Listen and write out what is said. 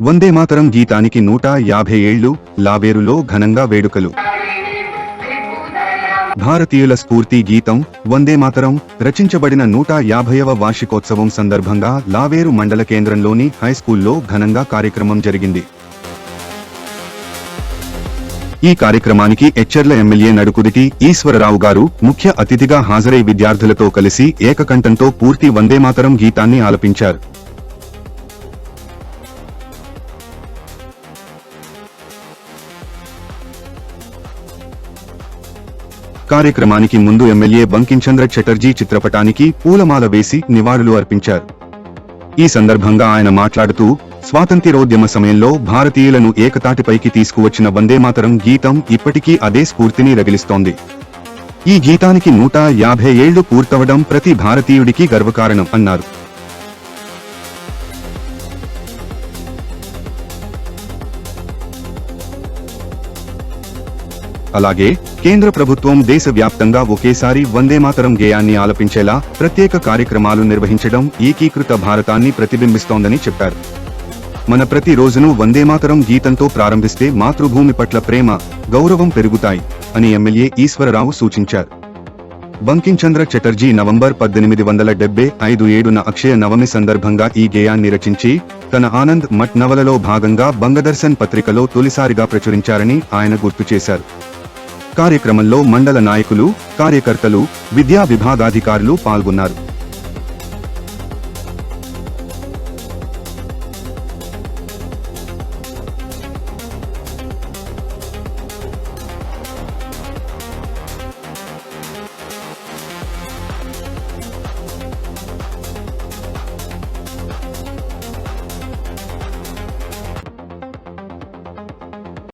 వందే మాతరం గీతానికి నూట యాభై ఏళ్ళు లావేరులో ఘనంగా వేడుకలు. భారతీయుల స్ఫూర్తి గీతం వందే మాతరం రచించబడిన నూట యాభైవ వార్షికోత్సవం సందర్భంగా లావేరు మండల కేంద్రంలోని హైస్కూల్లో ఘనంగా కార్యక్రమం జరిగింది. ఈ కార్యక్రమానికి హెచ్చర్ల ఎమ్మెల్యే నడుకుదిటి ఈశ్వరరావు గారు ముఖ్య అతిథిగా హాజరై విద్యార్థులతో కలిసి ఏకకంఠంతో పూర్తి వందేమాతరం గీతాన్ని ఆలపించారు. కార్యక్రమానికి ముందు ఎమ్మెల్యే బంకించంద్ర చటర్జీ చిత్రపటానికి పూలమాల వేసి నివాళులు అర్పించారు. ఈ సందర్భంగా ఆయన మాట్లాడుతూ స్వాతంత్ర్యోద్యమ సమయంలో భారతీయులను ఏకతాటిపైకి తీసుకువచ్చిన వందేమాతరం గీతం ఇప్పటికీ అదే స్ఫూర్తిని రగిలిస్తోంది. ఈ గీతానికి నూట యాభై ఏళ్ళు పూర్తవడం ప్రతి భారతీయుడికి గర్వకారణం అన్నారు. అలాగే కేంద్ర ప్రభుత్వం దేశవ్యాప్తంగా ఒకేసారి వందేమాతరం గేయాన్ని ఆలపించేలా ప్రత్యేక కార్యక్రమాలు నిర్వహించడం ఏకీకృత భారతాన్ని ప్రతిబింబిస్తోందని చెప్పారు. మన ప్రతి రోజును వందేమాతరం గీతంతో ప్రారంభిస్తే మాతృభూమి పట్ల ప్రేమ గౌరవం పెరుగుతాయి అని ఎమ్మెల్యే ఈశ్వరరావు సూచించారు. బంకించంద్ర చటర్జీ నవంబర్ పద్దెనిమిది వందల డెబ్బై ఐదు ఏడున అక్షయ నవమి సందర్భంగా ఈ గేయాన్ని రచించి తన ఆనంద్ మట్ నవలలో భాగంగా బంగదర్శన్ పత్రికలో తొలిసారిగా ప్రచురించారని ఆయన గుర్తు చేశారు. కార్యక్రమంలో మండల నాయకులు కార్యకర్తలు విద్యా విభాగాధికారులు పాల్గొన్నారు.